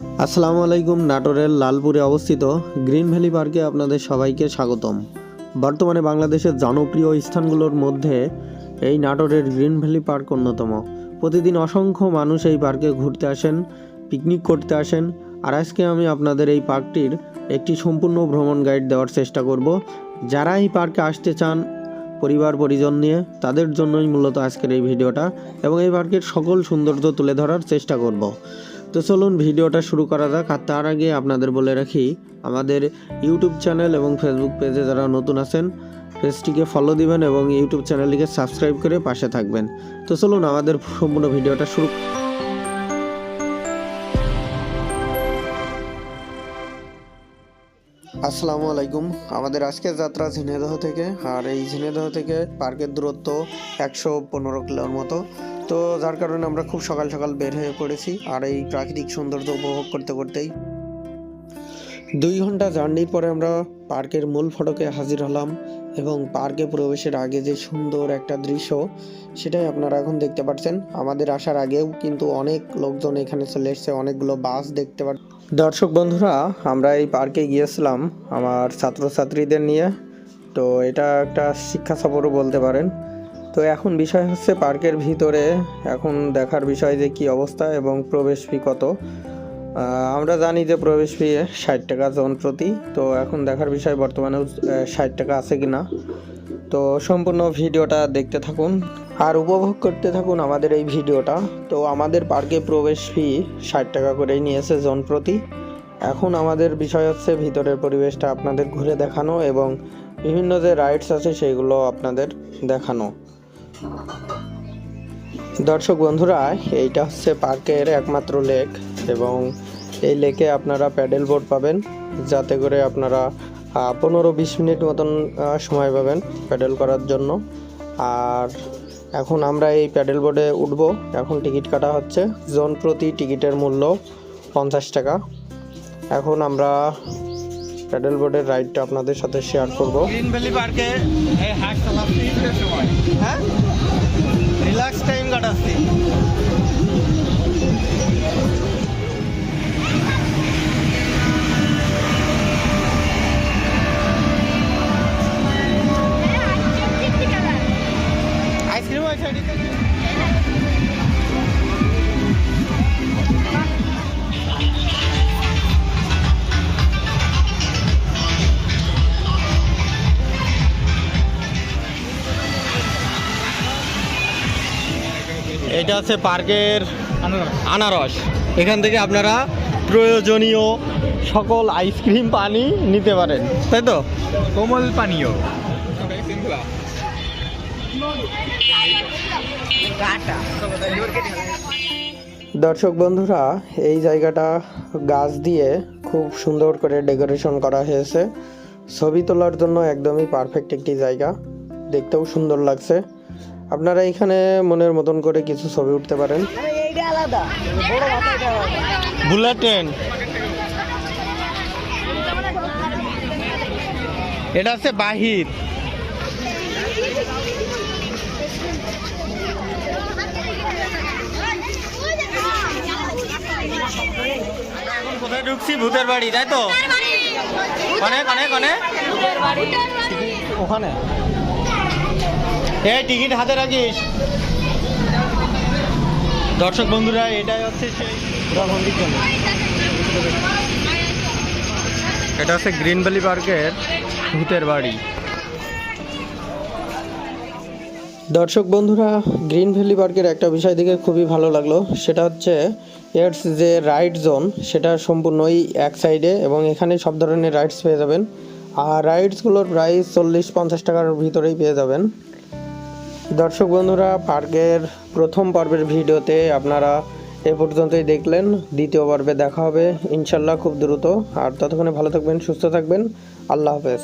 আসসালামু আলাইকুম, নাটোরের লালপুরে অবস্থিত গ্রিন ভ্যালি পার্কে আপনাদের সবাইকে স্বাগতম। বর্তমানে বাংলাদেশের জনপ্রিয় স্থানগুলোর মধ্যে এই নাটোরের গ্রিন ভ্যালি পার্ক অন্যতম। প্রতিদিন অসংখ্য মানুষ এই পার্কে ঘুরতে আসেন, পিকনিক করতে আসেন, আর আজকে আমি আপনাদের এই পার্কটির একটি সম্পূর্ণ ভ্রমণ গাইড দেওয়ার চেষ্টা করব। যারা এই পার্কে আসতে চান পরিবার, পরিজন নিয়ে, তাদের জন্যই মূলত আজকের এই ভিডিওটা এবং এই পার্কের সকল সৌন্দর্য তুলে ধরার চেষ্টা করব। তো চলুন ভিডিওটা শুরু করা যাক, আর তার আগে আপনাদের বলে রাখি, আমাদের ইউটিউব চ্যানেল এবং ফেসবুক পেজে যারা নতুন আছেন, পেজটিকে ফলো দিবেন এবং ইউটিউব চ্যানেলটিকে সাবস্ক্রাইব করে পাশে থাকবেন। তো চলুন আমাদের সম্পূর্ণ ভিডিওটা শুরু আসসালামু আলাইকুম। আমাদের আজকের যাত্রা ঝিনেদহ থেকে, আর এই ঝিনেদহ থেকে পার্কের দূরত্ব একশো পনেরো কিলোর মতো। তো যার কারণে আমরা খুব সকাল সকাল বের হয়ে পড়েছি আর এই প্রাকৃতিক সৌন্দর্য উপভোগ করতে করতেই দুই ঘণ্টা জার্নির পরে আমরা পার্কের মূল ফটকে হাজির হলাম এবং পার্কে প্রবেশের আগে যে সুন্দর একটা দৃশ্য, সেটাই আপনারা এখন দেখতে পাচ্ছেন। আমাদের আসার আগেও কিন্তু অনেক লোকজন এখানে চলে এসছে, অনেকগুলো বাস দেখতে পাচ্ছেন। দর্শক বন্ধুরা, আমরা এই পার্কে গিয়েছিলাম আমার ছাত্রছাত্রীদের নিয়ে। তো এটা একটা শিক্ষা সফরও বলতে পারেন। তো এখন বিষয় হচ্ছে পার্কের ভিতরে। এখন দেখার বিষয় যে কি অবস্থা এবং প্রবেশ ফি কত। আমরা জানি যে প্রবেশ ফি ষাট টাকা জন প্রতি। তো এখন দেখার বিষয় বর্তমানেও ষাট টাকা আছে কি না তো সম্পূর্ণ ভিডিওটা দেখতে থাকুন আর উপভোগ করতে থাকুন আমাদের এই ভিডিওটা। তো আমাদের পার্কে প্রবেশ ফি ষাট টাকা করেই নিয়েছে জন প্রতি। এখন আমাদের বিষয় হচ্ছে ভিতরের পরিবেশটা আপনাদের ঘুরে দেখানো এবং বিভিন্ন যে রাইডস আছে সেগুলো আপনাদের দেখানো। দর্শক বন্ধুরা, এইটা হচ্ছে পার্কের একমাত্র লেক এবং এই লেকে আপনারা প্যাডেল বোর্ড পাবেন। যাতে করে আপনারা পনেরো বিশ মিনিট মতন সময় পাবেন প্যাডেল করার জন্য। আর এখন আমরা এই প্যাডেল বোর্ডে উঠবো। এখন টিকিট কাটা হচ্ছে। জোন প্রতি টিকিটের মূল্য পঞ্চাশ টাকা। এখন আমরা প্যাডেল বোর্ডের রাইডটা আপনাদের সাথে শেয়ার করব। গ্রিন ভ্যালি পার্কে এই সময় হ্যাঁ? রিল্যাক্স টাইম কাটাচ্ছি। এটা হচ্ছে পার্কের আনারস। এখান থেকে আপনারা প্রয়োজনীয় সকল আইসক্রিম পানি নিতে পারেন। তাই তো? কোমল পানীয়। দর্শক বন্ধুরা এই জায়গাটা গাছ দিয়ে খুব সুন্দর করে ডেকোরেশন করা হয়েছে। ছবি তোলার জন্য একদমই পারফেক্ট একটি জায়গা। দেখতেও সুন্দর লাগছে। আপনারা এখানে মনের মতন করে কিছু ছবি উঠতে পারেন। বুলেট ট্রেন এটা হচ্ছে বাহির। কোথায় ঢুকছি? ভূতের বাড়ি তাই তো? কনে কনে কনে ওখানে? এই টিকিট হাতে রাখিস। দর্শক বন্ধুরা এটাই হচ্ছে সেই এটা হচ্ছে গ্রিন ভ্যালি পার্কের ভূতের বাড়ি। দর্শক বন্ধুরা গ্রিন ভ্যালি পার্কের একটা বিষয় দেখে খুবই ভালো লাগল। সেটা হচ্ছে এর যে রাইড জোন সেটা সম্পূর্ণই এক সাইডে এবং এখানে সব ধরনের রাইডস পেয়ে যাবেন। আর রাইডসগুলোর প্রাইস চল্লিশ পঞ্চাশ টাকার ভিতরেই পেয়ে যাবেন। দর্শক বন্ধুরা, পার্কের প্রথম পর্বের ভিডিওতে আপনারা এ পর্যন্তই দেখলেন। দ্বিতীয় পর্বে দেখা হবে, ইনশাল্লাহ খুব দ্রুত। আর ততক্ষণে ভালো থাকবেন, সুস্থ থাকবেন। আল্লাহ হাফেজ।